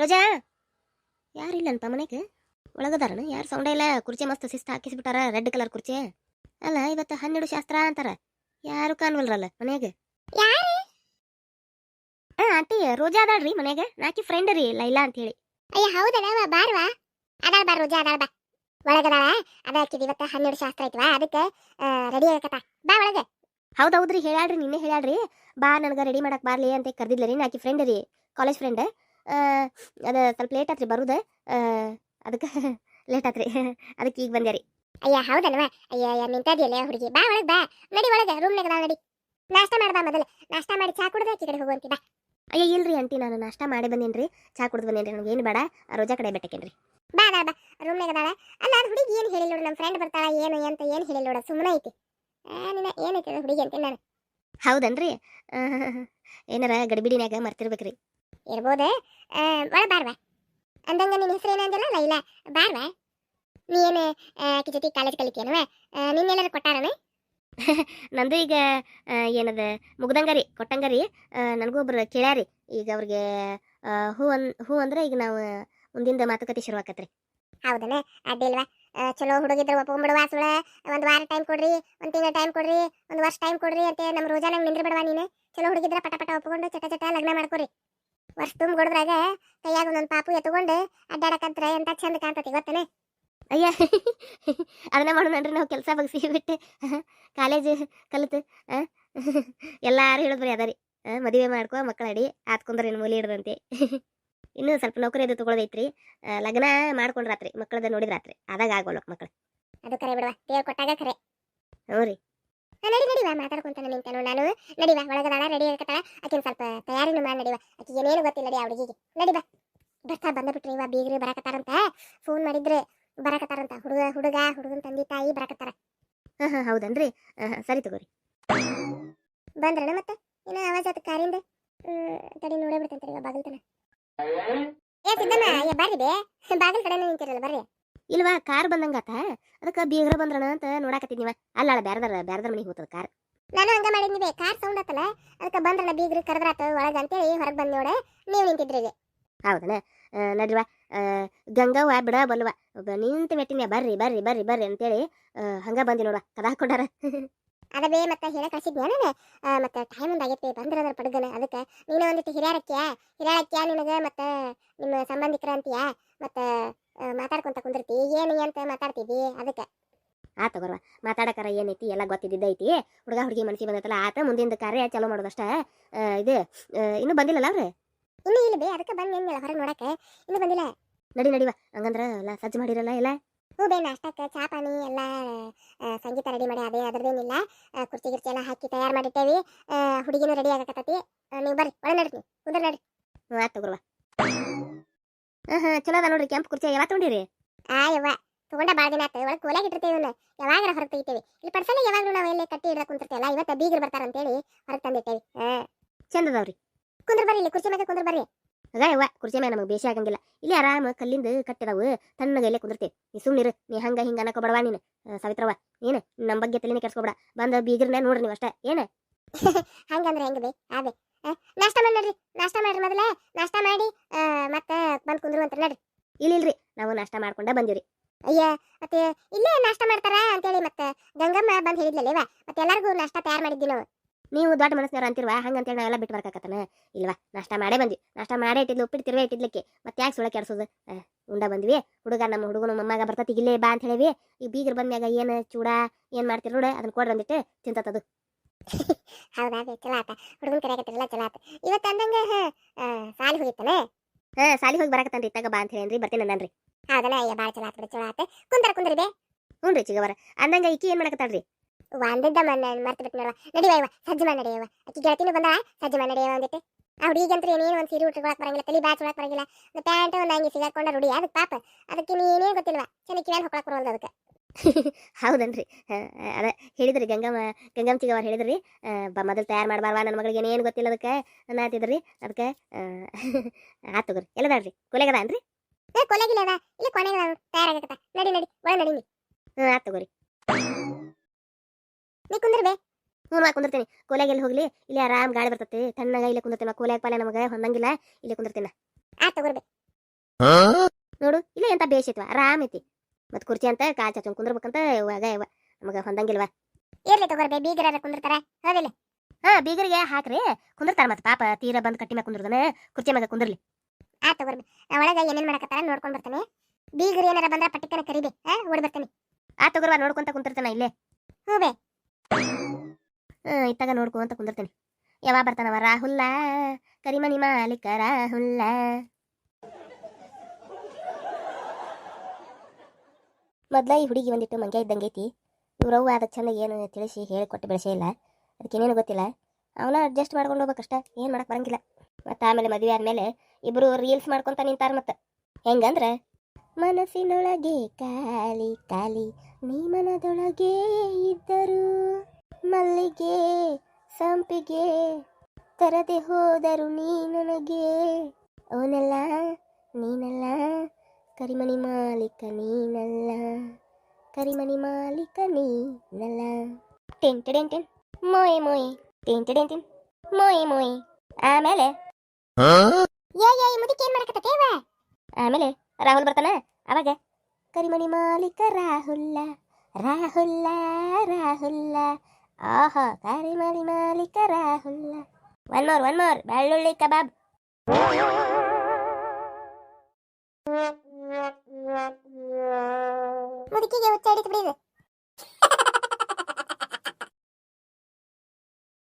ರೋಜಾ? ಯಾರಿಲ್ಲಂತ ಮನೆಗೆ? ಒಳಗದಾರನ? ಯಾರು ಸೌಂಡ ಇಲ್ಲ? ಕುರ್ಚಿ ಮಸ್ತ್ ಶಿಸ್ತು ಹಾಕಿಸ್ಬಿಟ್ಟಾರ ರೆಡ್ ಕಲರ್ ಕುರ್ಚಿ? ಅಲ್ಲ ಇವತ್ತು ಹನ್ನೆರಡು ಶಾಸ್ತ್ರ ಅಂತಾರ. ಯಾರು ಕಾಣ್ವಲ್ರಲ್ಲ ಮನೆಗೆ? ಹಾ ಆಂಟಿ ರೋಜಾ ಅದಾಳ್ರಿ ಮನೆಗೆ. ನಾಕಿ ಫ್ರೆಂಡ್ ರೀ ಲೈಲಾ ಅಂತ ಹೇಳಿ ಅಯ್ಯ ಹೌದಲ್ಲ ಬಾರ್ವಾ? ಅದಾಳ ಬಾ ರೋಜಾ ಅದಾಳ ಬಾ. ಒಳಗದಾಳ? ಅದ ಹಾಕಿದ್ ಇವತ್ತ ಹನ್ನೆರಡು ಶಾಸ್ತ್ರ ಐತ್ವಾ? ಅದಕ್ಕೆ ರೆಡಿ ಆಗಕತ್ತ. ಬಾ ಒಳಗೆ. ಹೌದೌದ್ರಿ ಹೇಳ್ಯಾಳ್ರಿ ನಿನ್ನೆ ಹೇಳ್ಯಾಳ್ರಿ ಬಾ ನನಗೆ ರೆಡಿ ಮಾಡಕ್ ಬಾರ್ಲಿ ಅಂತ ಕರ್ದಿದ್ಲ ರೀ ನಾಕಿ ಫ್ರೆಂಡ್ ರೀ. ಕಾಲೇಜ್ ಫ್ರೆಂಡ್ ಅದ ಸ್ವಲ್ಪ ಲೇಟ್ ಆತ್ರಿ ಬರುದ. ಅದಕ್ಕೆ ಲೇಟ್ ಆತ್ರಿ. ಅದಕ್ಕೆ ಈಗ ಬಂದ್ಯಾರಿ ಅಯ್ಯ ಹೌದಲ್ವಾ? ಅಯ್ಯ ನಿಂತದಿಯಲ್ಲ ಹುಡುಗಿ. ಬಾ ಒಳಗ್ ಬಾ. ನಡಿ ಒಳಗೆ ರೂಮ್ನಾಗ ನಡಿ. ನಾಷ್ಟ ಮಾಡ್ದ ಮೊದಲು. ನಾಷ್ಟ ಮಾಡಿ ಚಾ ಕುಡ್ದ ಆಚೆ ಕಡೆ ಹೋಗುವಂತಿ ಬಾ. ಅಯ್ಯ ಇಲ್ರಿ ಆಂಟಿ ನಾನು ನಾಷ್ಟ ಮಾಡಿ ಬಂದೇನ್ರಿ. ಚಾ ಕುಡ್ದು ಬಂದೇನ್ರಿ. ನನಗೆ ಏನು ಬೇಡ. ರೋಜಾ ಕಡೆ ಬೆಟ್ಟಕೇನ್ರಿ. ಬಾ ಅದಾಳ ಬಾ. ರೂಮ್ನಾಗ ಅದಾಳ ಅಲ್ಲ ಅದು ಹುಡುಗಿ ಏನು ಹೇಳಿ ನೋಡು ನಮ್ಮ ಫ್ರೆಂಡ್ ಬರ್ತಾಳ ಏನು ಅಂತ ಏನು ಹೇಳಿ ನೋಡು ಸುಮ್ಮನೆ ಐತಿ. ನಿನ್ನ ಏನೈತಿ ಹುಡುಗಿ ಅಂತ ನಾನು. ಹೌದನ್ರಿ? ಏನಾರ ಗಡಿಬಿಡಿನ್ಯಾಗ ಮರ್ತಿರ್ಬೇಕ್ರಿ. ಇರ್ಬೋದು? ಒಳ ಬಾರ್ವಾ. ಅಂದಂಗ ನಿನ್ನ ಹೆಸರು ಏನಂದಿಲ್ಲ ಲೈಲಾ? ಬಾರ್ವಾ. ನೀ ಏನು ಆಕಿ ಜೊತೆ ಕಾಲೇಜ್ ಕಲಿತೀಯನವ? ನಿನ್ನೆಲ್ಲರೂ ಕೊಟ್ಟಾರನ? ನಂದು ಈಗ ಏನದ ಮುಗ್ದಂಗರಿ ಕೊಟ್ಟಂಗರಿ. ನನಗೂ ಒಬ್ರು ಕೇಳ್ಯಾರಿ. ಈಗ ಅವ್ರಿಗೆ ಹೂ ಅನ್ ಹೂ ಅಂದ್ರೆ ಈಗ ನಾವು ಮುಂದಿಂದ ಮಾತುಕತೆ ಶುರು ಆಕತ್ರಿ. ಹೌದನ? ಅಡ್ಡಿಲ್ವಾ ಚಲೋ ಹುಡುಗಿದ್ರ ಒಪ್ಕೊಂಡ್ಬಿಡುವ ಸುಳ. ಒಂದ್ ವಾರ ಟೈಮ್ ಕೊಡ್ರಿ ಒಂದ್ ತಿಂಗಳ ಟೈಮ್ ಕೊಡ್ರಿ ಒಂದ್ ವರ್ಷ ಟೈಮ್ ಕೊಡ್ರಿ ಅಂತ ನಮ್ಮ ರೋಜಾನಂಗ್ ನಿಂದ್ರ ಬಿಡವಾ ನೀನು. ಚಲೋ ಹುಡುಗಿದ್ರ ಪಟ ಪಟ ಒಪ್ಕೊಂಡು ಚಟ ಚಟ ಲಗ್ನ ಮಾಡ್ಕೊರಿ. ವರ್ಷ ತುಂಬ ಕೊಡದ್ರಾಗ ಕೈಯಾಗ ಒಂದೊಂದು ಪಾಪು ಎತ್ಕೊಂಡು ಅಡ್ಡಾಡಕಂತ್ರ ಎಂತ ಚಂದ ಕಾಣ್ತತಿ ಗೊತ್ತೇನೆ? ಅಯ್ಯ ಅದನ್ನ ಮಾಡೋಣನ್ರಿ ನಾವು ಕೆಲಸ ಬಗ್ಸಿ ಬಿಟ್ಟು. ಕಾಲೇಜ್ ಕಲಿತು ಎಲ್ಲಾರು ಹೇಳಿದ್ರಿ ಅದ ರೀ. ಮದುವೆ ಮಾಡ್ಕೊ ಮಕ್ಕಳ ಅಡಿ ಆತ್ಕೊಂಡ್ರೆ ಏನು ಮೂಲಿ ಹಿಡ್ದಂತೆ ಇನ್ನೂ ಸ್ವಲ್ಪ ನೌಕರಿ ಅದು ತಗೊಳದೈತ್ರಿ. ಲಗ್ನ ಮಾಡ್ಕೊಂಡ್ರಾತ್ರಿ ಮಕ್ಕಳದ ನೋಡಿದ್ರಾತ್ರಿ ಅದಾಗ ಆಗೋಲ್ಲ ಮಕ್ಕಳು ಅದು ಕರೆ ಬಿಡುವ ದೇವ್ರು ಕೊಟ್ಟಾಗ ಕರೆ. ಹ್ಞೂ ರೀ. ನಡಿ ನಡಿವಾ ಮಾತಾಡ್ಕೊಂತಾನೆ ನಿಂತಾನು ನಾನು. ನಡಿವಾ ಒಳಗದಾಳ ರೆಡಿ ಆಗಕತ್ತಾಳ ಆಕಿನ ಸ್ವಲ್ಪ ತಯಾರಿನೂ ಮಾಡಿ ನಡಿವಾ. ಆಕಿ ಏನೇನು ಗೊತ್ತಿಲ್ಲ ನಡಿ ಹುಡುಗಿಗೆ. ನಡಿವಾ. ಬರ್ತಾ ಬಂದ್ಬಿಟ್ರಿ ಇವ ಬೀಗ್ರಿ ಬರಕತ್ತಾರಂತ. ಫೋನ್ ಮಾಡಿದ್ರೆ ಬರಕತ್ತಾರಂತ. ಹುಡುಗ ಹುಡುಗ ಹುಡುಗನ ತಂದೆ ತಾಯಿ ಬರಕತ್ತಾರ. ಹಾಂ ಹಾಂ ಹೌದನ್ರಿ? ಸರಿ ತಗೋರಿ. ಬಂದ್ರಣ ಮತ್ತೆ? ಇನ್ನ ಆವಾಜ್ ಆತ ಕಾರಿಂದ? ತಡಿ ನೋಡೇ ಬಿಡ್ತಂತ ತಡಿ ಬಾಗಲ್ ತನ ಏ ಸಿದ್ದಮ್ಮ ಏ ಬರ್ರಿ ಬೇ ಬಾಗಲ್ ಕಡೆನೇ ನಿಂತಿರಲ್ಲ ಬರ್ರಿ. ಇಲ್ವಾ ಕಾರ್ ಬಂದಂಗಾತ ಅದಕ್ಕೆ ಬೀಗ್ರ ಬಂದ್ರಣ ಅಂತ ನೋಡಾಕತ್ತಿದ್ನಿವ ಅಲ್ಲ ಅಲ್ಲ ಬ್ಯಾರದಾರ ಬ್ಯಾರದಾರ ಮನೆಗೆ ಹೋಗ್ತದ ಕಾರ್. ನಾನು ಹಂಗ ಮಾಡಿದ್ನಿ ಕಾರ್ ಸೌಂಡ್ ಆತಲ್ಲ? ಅದಕ್ಕೆ ಬಂದ್ರಣ ಬೀಗ್ರಿ ಕರೆದ್ರಾತ ಒಳಗ ಅಂತೇಳಿ ಹೊರಗೆ ಬಂದ್ ನೋಡ ನೀವು ನಿಂತಿದ್ರಿ. ಹೌದನ? ನಡ್ರಿವ. ಗಂಗವ್ವ ಬಿಡ ಬಲ್ವ. ನಿಂತ ಮೆಟ್ಟಿನ ಬರ್ರಿ ಬರ್ರಿ ಬರ್ರಿ ಬರ್ರಿ ಅಂತೇಳಿ ಹಂಗ ಬಂದಿ ನೋಡ ಕದ ಹಾಕೊಂಡಾರ ಅದ ಬೇ ಮತ್ತೆ ಹೇಳ ಕಳಿಸಿದ್ನಿ ನಾನು ಮತ್ತೆ ಟೈಮ್ ಒಂದಾಗೈತಿ ಬಂದ್ರದ್ರ ಪಡಗನ. ಅದಕ್ಕೆ ನೀನು ಒಂದಿಟ್ಟು ಹಿರಿಯರಕ್ಕಿಯ ಹಿರಿಯರಕ್ಕಿಯ ನಿನಗೆ ಮತ್ತೆ ನಿಮ್ಮ ಸಂಬಂಧಿಕರ ಅಂತೀಯ ಮತ್ತೆ ಆ, ಮಾತಾಡ್ಕೊಂತ ಕುಂದಿರ್ತಿ? ಏನು ಅಂತ ಮಾತಾಡ್ತೀವಿ ಅದಕ್ಕೆ? ಆತ ತಗೋರ್ವ ಮಾತಾಡಕರ ಏನೈತಿ ಎಲ್ಲ ಗೊತ್ತಿದ್ದೈತಿ ಹುಡುಗ ಹುಡುಗಿ ಮನಸ್ಸಿಗೆ ಬಂದೈತಲ್ಲ ಆತ ಮುಂದಿನ ಕಾರ್ಯ ಚಲೋ ಮಾಡೋದಷ್ಟ. ಆ, ಇದು ಆ, ಇನ್ನೂ ಬಂದಿಲ್ಲಲ್ಲ ಅವ್ರು? ಇನ್ನು ಇಲ್ಲ ಬೇ ಅದಕ್ಕೆ ಬಂದ್ ಏನಿಲ್ಲ ಹೊರಗೆ ನೋಡಕ್ಕೆ. ಇನ್ನೂ ಬಂದಿಲ್ಲ. ನಡಿ ನಡಿವ. ಹಂಗಂದ್ರ ಎಲ್ಲ ಸಜ್ಜು ಮಾಡಿರಲ್ಲ ಎಲ್ಲ? ಹ್ಞೂ ಬೇ ನಾಷ್ಟಕ್ಕೆ ಚಾ ಪಾನಿ ಎಲ್ಲ ಸಂಗೀತ ರೆಡಿ ಮಾಡಿ ಅದೇ ಅದ್ರದ್ದೇನಿಲ್ಲ ಆ, ಕುರ್ಚಿ ಗಿರ್ಚಿ ಎಲ್ಲ ಹಾಕಿ ತಯಾರು ಮಾಡಿಟ್ಟೇವಿ. ಆ, ಹುಡುಗಿನೂ ರೆಡಿ ಆಗಕತ್ತತಿ. ಆ, ನೀವು ಬರ್ರಿ ಒಳ ನಡ್ರಿ ಕುಂದ್ರ ನಡ್ರಿ. ಹ್ಞೂ ಆಯ್ತು ತಗೋರ್ವ. ಹಾಂ ಹಾಂ ಚಲೋ ಅದ ನೋಡ್ರಿ ಕೆಂಪು ಕುರ್ಚಿ ಯಾವತ್ತು ತೊಗೊಂಡಿರಿ ಆ ಯವ್ವ ತಗೊಂಡ ಭಾಳ ದಿನ ಆತು ಒಳಗೆ ಕೋಲಾಗ ಇಟ್ಟಿರ್ತೇವೆ ಇವನ್ನ ಯಾವಾಗಾರ ಹೊರಗೆ ತೆಗಿತೇವೆ ಇಲ್ಲಿ ಪಡ್ಸಲ್ಲ ಯಾವಾಗಲೂ ನಾವು ಎಲ್ಲಿ ಕಟ್ಟಿ ಇಡಕ್ಕೆ ಕುಂತಿರ್ತೇವಲ್ಲ ಇವತ್ತು ಬೀಗರು ಬರ್ತಾರ ಅಂತೇಳಿ ಹೊರಗೆ ತಂದಿಟ್ಟೇವಿ ಹಾ ಚಂದ ಅದಾವ್ರಿ ಕುಂದ್ರ ಬರ್ರಿ ಇಲ್ಲಿ ಕುರ್ಚಿ ಮ್ಯಾಗ ಕುಂದ್ರ ಬರ್ರಿ ಆಗ ಯವ್ವ ಕುರ್ಚಿ ಮೇಲೆ ನಮಗೆ ಬೇಸಿ ಆಗಂಗಿಲ್ಲ ಇಲ್ಲಿ ಆರಾಮ ಕಲ್ಲಿಂದ ಕಟ್ಟಿದಾವು ತಣ್ಣಗೆ ಇಲ್ಲೇ ಕುಂದಿರ್ತೀವಿ ನೀ ಸುಮ್ಮನಿರು ನೀ ಹಂಗ ಹಿಂಗ ಅನ್ನಕೋಬೇಡವಾ ನೀನು ಆ, ಸಾವಿತ್ರವ್ವ ಏನು ನಮ್ಮ ಬಗ್ಗೆ ತಲೆನೇ ಕೆಡ್ಸ್ಕೊಬೇಡ ಬಂದ ಬೀಗ್ರನ್ನ ನೋಡ್ರಿ ನೀವು ಅಷ್ಟೇ ಏನು ಹಂಗಂದ್ರೆ ಹೆಂಗ ಬೇ ಅದೇ ನಾಷ್ಟ ಮಾಡಿ ನಡ್ರಿ ನಾಷ್ಟ ಮಾಡ್ರಿ ಮೊದಲೇ ನಾಷ್ಟ ಮಾಡಿ ಮತ್ತೆ ಬಂದು ಕುಂದ್ರು ಅಂತ ನಡ್ರಿ. ಇಲ್ಲ ಇಲ್ರಿ ನಾವು ನಾಷ್ಟ ಮಾಡ್ಕೊಂಡ ಬಂದಿವ್ರಿ. ಅಯ್ಯ ಮತ್ತೆ ಇಲ್ಲೇ ನಾಷ್ಟ ಮಾಡ್ತಾರ ಅಂತೇಳಿ ಮತ್ತೆ ಗಂಗಮ್ಮ ಬಂದು ಹೇಳಿದ್ಲಲ್ಲೇವ ಮತ್ತೆ ಎಲ್ಲರಿಗೂ ನಾಷ್ಟ ತಯಾರು ಮಾಡಿದ್ವಿ ನಾವು. ನೀವು ದೊಡ್ಡ ಮನಸ್ಸಿನವ್ರು ಅಂತಿರ್ವಾ ಹಂಗಂತೇಳಿ ನಾವೆಲ್ಲ ಬಿಟ್ಟು ಬರ್ಕಾಕತ್ತನ. ಇಲ್ವಾ ನಾಷ್ಟ ಮಾಡೇ ಬಂದ್ವಿ. ನಾಷ್ಟ ಮಾಡೇ ಇಟ್ಟಿದ್ಲು ಉಪ್ಪಿಟ್ಟು ತಿರ್ವೇ ಇಟ್ಟಿದ್ಲಿಕ್ಕೆ. ಮತ್ತೆ ಯಾಕೆ ಸುಳ ಕೆಡ್ಸೋದು ಉಂಡ ಬಂದ್ವಿ. ಹುಡುಗ ನಮ್ಮ ಹುಡುಗನ ಮಮ್ಮಗ ಬರ್ತತಿ ಇಲ್ಲೇ ಬಾ ಅಂತ ಹೇಳಿವಿ ಈ ಬೀಗರ್ ಬಂದ್ಮ್ಯಾಗ ಏನು ಚೂಡ ಏನು ಮಾಡ್ತೀರಿ ನೋಡ ಅದನ್ನ ಕೊಡ್ರಿ ಅಂದಿಟ್ಟು ತಿಂತತದು ಹೌದಾ? ಬೇ ಚಲೋ ಆತ. ಹುಡುಗನ್ ಕರೆಯಕತ್ತಿರಲ್ಲ ಚಲೋ ಆತ. ಇವತ್ತು ಅಂದಂಗ ಹಾ, ಆ, ಸಾಲಿ ಹೋಗಿತ್ತಾನೆ ಹಾ ಸಾಲಿ ಹೋಗಿ ಬರಾಕತ್ತಾನ್ರಿ ಇತ್ತಾಗ ಬಾ ಅಂತ ಹೇಳೇನ್ರಿ ಬರ್ತೀನಿ ಅಂದನ್ರಿ. ಹೌದನ ಅಯ್ಯ ಭಾಳ ಚಲೋ ಆತ ಬಿಡು. ಚಲೋ ಆತ. ಕುಂದ್ರ ಕುಂದ್ರಿ ಬೇ. ಹ್ಞೂ ರೀ ಚಿಗವರ ಅಂದಂಗ ಈಕಿ ಏನು ಮಾಡಕತ್ತಾಳ್ರಿ? ಒಂದಿದ್ದ ಮನ್ನ ಮರ್ತು ಬಿಟ್ಟು ನೋಡುವ. ನಡಿವ ಇವ ಸಜ್ಜು ಮಾಡಿ ನಡೆಯವ ಆಕಿ ಗೆಳತಿನೂ ಬಂದ ಸಜ್ಜು ಮಾಡಿ ನಡೆಯವ ಒಂದಿಟ್ಟು ಆ ಹುಡುಗಿಗಂತ್ರ ಏನೇನು ಒಂದು ಸೀರೆ ಉಟ್ಕೊಳಕ್ ಬರಂಗಿಲ್ಲ ತಲೆ ಬ್ಯಾಚ್ ಒಳಕ್ ಬರಂಗಿಲ್ಲ. ಒಂದು ಪ್ಯಾಂಟ್ ಒಂದು ಅಂಗಿ ಸಿಗಾಕೊಂಡ ರೂಢಿ ಅದಕ್ಕೆ ಪಾಪ. ಅದಕ್ಕೆ ನೀ ಏನೇನು ಗೊತ್ತಿಲ್ವಾ? ಚೆನ್ನಾಗಿ ಕಿವ್ಯಾನ ಹೊಕ್ಳಕ್ ಬರೋದು ಅದಕ್ಕೆ. ಹೌದನ್ರಿ. ಅದ ಹೇಳಿದ್ರಿ ಗಂಗಮ್ಮ ಗಂಗಮ್ಮ ಚಿಗವ್ರು ಹೇಳಿದ್ರಿ. ಆ, ಬ ಮೊದಲು ತಯಾರು ಮಾಡಬಾರ್ವಾ ನನ್ನ ಮಗಳಿಗೆ ಏನು ಗೊತ್ತಿಲ್ಲ ಅದಕ್ಕೆ ಅನ್ನತ್ತಿದ್ರಿ ಅದಕ್ಕೆ ಆತು ತಗೋರಿ. ಎಲ್ಲದಾಳ್ರಿ? ಕೊಲೆಗದ ಅನ್ರಿ ಏ ಕೊಲೆಗಿಲ್ಲ ಅದ. ಇಲ್ಲ ಕೊನೆಗೆ ತಯಾರಾಗತ್ತ ನಡಿ ನಡಿ. ಒಳ ನಡಿ ನೀ. ಹ್ಞೂ ಆತು ತಗೋರಿ. ನೀ ಕುಂದಿರ್ಬೇ ಬೇ. ಹ್ಞೂ ಮಾ ಕುಂದಿರ್ತೀನಿ. ಕೊಲೆಗೆ ಎಲ್ಲಿ ಹೋಗ್ಲಿ? ಇಲ್ಲಿ ಆರಾಮ್ ಗಾಳಿ ಬರ್ತೈತಿ. ತಣ್ಣಗ ಇಲ್ಲೇ ಕುಂದಿರ್ತೀನಿ. ಕೋಲ್ಯಾಗ ಪಾಲೆ ನಮಗೆ ಹೊಂದಂಗಿಲ್ಲ. ಇಲ್ಲೇ ಕುಂದಿರ್ತೀನಿ ಆ ತಗೋರ್ಬೆ ನೋಡು ಇಲ್ಲ ಎಂತ ಬೇಷೈತ್ವ ಆರಾಮ್ ಐತಿ. ಮತ್ ಕುರ್ಚಿ ಅಂತ ಕಾಲ್ ಚಾಚೊಂಡ್ ಕುಂದ್ರಬೇಕಂತ ಇವಾಗ ಇವ. ನಮಗ ಹೊಂದಂಗಿಲ್ವ? ಇರ್ಲಿ ತಗೋರಿ ಬೀಗರ ಕುಂದಿರ್ತಾರ. ಹೌದಿಲ್ಲ? ಹಾ ಬೀಗರಿಗೆ ಹಾಕ್ರಿ. ಕುಂದಿರ್ತಾರ ಮತ್ತೆ ಪಾಪ ತೀರ ಬಂದ್ ಕಟ್ಟಿ ಮ್ಯಾಗ ಕುಂದಿರ್ದನ. ಕುರ್ಚಿ ಮ್ಯಾಗ ಕುಂದ್ರಲಿ. ಆ ತಗೋರಿ ನಾ ಒಳಗ ಏನೇನ್ ಮಾಡಕತ್ತಾರ ನೋಡ್ಕೊಂಡ್ ಬರ್ತಾನೆ. ಬೀಗರು ಏನಾರ ಬಂದ್ರ ಪಟ್ಟಿಕನ ಕರಿಬಿ. ಹಾ ಓಡಿ ಬರ್ತಾನೆ. ಆ ತಗೋರ್ವ ನೋಡ್ಕೊಂತ ಕುಂತಿರ್ತಾನ ಇಲ್ಲೇ. ಹ್ಞೂ ಬೇ. ಹ್ಮ್ ಇತ್ತಾಗ ನೋಡ್ಕೊಂತ ಕುಂದಿರ್ತೀನಿ. ಯಾವಾಗ ಬರ್ತಾನವ? ರಾಹುಲ್ಲ ಕರಿಮಣಿ ಮಾಲೀಕ ರಾಹುಲ್ಲ ಮೊದ್ಲ ಈ ಹುಡುಗಿ ಒಂದಿಟ್ಟು ಮಂಗ್ಯ ಇದ್ದಂಗೈತಿ ಇವ್ರವ್ವ ಅದ ಚಂದ ಏನು ತಿಳಿಸಿ ಹೇಳಿಕೊಟ್ಟು ಬೆಳೆಸೇ ಇಲ್ಲ. ಅದಕ್ಕೇನೇನು ಗೊತ್ತಿಲ್ಲ. ಅವನ ಅಡ್ಜಸ್ಟ್ ಮಾಡ್ಕೊಂಡು ಹೋಗ್ಬೇಕಷ್ಟ ಏನು ಮಾಡಕ್ ಬರಂಗಿಲ್ಲ. ಮತ್ತು ಆಮೇಲೆ ಮದುವೆ ಆದಮೇಲೆ ಇಬ್ರು ರೀಲ್ಸ್ ಮಾಡ್ಕೊತ ನಿಂತಾರ ಮತ್ತೆ. ಹೆಂಗಂದ್ರ? ಮನಸ್ಸಿನೊಳಗೆ ಕಾಲಿ ಕಾಲಿ ನೀ ಮನದೊಳಗೆ ಇದ್ದರು. ಮಲ್ಲಿಗೆ, ಸಂಪಿಗೆ, ತರದೆ ಹೋದರು ನೀ ನನಗೆ. ಅವನಲ್ಲ, ನೀನಲ್ಲ ಕರಿಮಣಿ ಮಾಲೀಕ ನೀನಲ್ಲ. ಕರಿಮಣಿ ಮಾಲೀಕ ನೀನಲ್ಲ. ಟೆನ್ ಟೆನ್ ಟೆನ್ ಮೋಯ್ ಮೋಯ್. ಟೆನ್ ಟೆನ್ ಟೆನ್ ಮೋಯ್ ಮೋಯ್. ಆಮೇಲೆ? ಯಾ ಏ ಮುದಿಕ್ಕೆ ಮುದುಕಿ ಏನ್ ಮಾಡಕತ್ತೇವ ಆಮೇಲೆ ರಾಹುಲ್ ಬರ್ತಾನ ಅವಾಗ? ಕರಿಮಣಿ ಮಾಲೀಕ ರಾಹುಲ್ಲ ರಾಹುಲ್ಲ ರಾಹುಲ್ಲ. ಆಹಾ ಕರಿಮಣಿ ಮಾಲೀಕ ರಾಹುಲ್ಲ. ಒನ್ ಮೋರ್ ಒನ್ ಮೋರ್ ಬೆಳ್ಳುಳ್ಳಿ ಕಬಾಬ್. ಮುದುಕಿಗೆ ಹುಚ್ಚ ಬಿಡಿದು